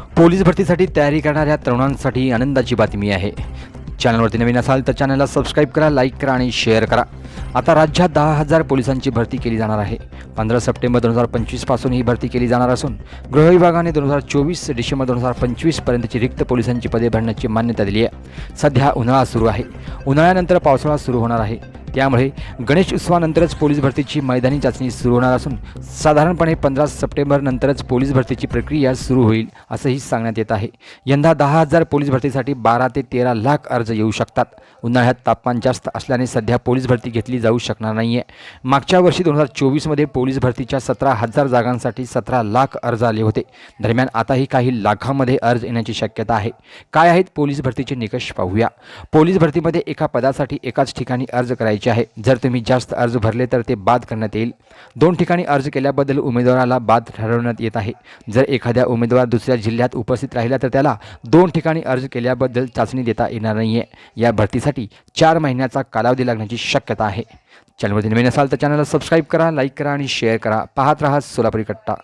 Police भरतीसाठी तयारी करणाऱ्या तरुणांसाठी आनंदाची बातमी आहे. चॅनलवरती नवीन असाल तर चॅनलला सबस्क्राईब करा लाईक करा आणि शेअर करा. आता राज्यात दहा हजार पोलिसांची भरती केली जाणार आहे. पंधरा सप्टेंबर दोन हजार पंचवीसपासून ही भरती केली जाणार असून गृह विभागाने दोन हजार चोवीस डिसेंबर दोन हजार पंचवीसपर्यंतची रिक्त पोलिसांची पदे भरण्याची मान्यता दिली आहे. सध्या उन्हाळा सुरू आहे. उन्हाळ्यानंतर पावसाळा सुरू होणार आहे. त्यामुळे गणेश उत्सवानंतरच पोलीस भरतीची मैदानी चाचणी सुरू होणार असून साधारणपणे पंधरा सप्टेंबरनंतरच पोलीस भरतीची प्रक्रिया सुरू होईल असंही सांगण्यात येत आहे. यंदा दहा हजार पोलीस भरतीसाठी बारा ते तेरा लाख अर्ज येऊ शकतात. उन्हाळ्यात तापमान जास्त असल्याने सध्या पोलीस भरती घेतली जाऊ शकणार नाही आहे मागच्या वर्षी दोन हजार चोवीसमध्ये पोलीस भरतीच्या सतरा हजार जागांसाठी सतरा लाख अर्ज आले होते. दरम्यान आताही काही लाखांमध्ये अर्ज येण्याची शक्यता आहे. काय आहेत पोलीस भरतीचे निकष पाहूया. पोलीस भरतीमध्ये एका पदासाठी एकाच ठिकाणी अर्ज करायचे आहे. जर तुम्ही जास्त अर्ज भरले तर ते बाद करण्यात येईल. दोन ठिकाणी अर्ज केल्याबद्दल उमेदवाराला बाद ठरवण्यात येत आहे. जर एखाद्या उमेदवार दुसऱ्या जिल्ह्यात उपस्थित राहिला तर त्याला दोन ठिकाणी अर्ज केल्याबद्दल चाचणी देता येणार नाही आहे या भरतीसाठी चार महिन्याचा कालावधी लागण्याची शक्यता आहे. चॅनलमध्ये नवीन असाल तर चॅनलला सबस्क्राईब करा लाईक करा आणि शेअर करा. पाहत राहा सोलापुरी कट्टा.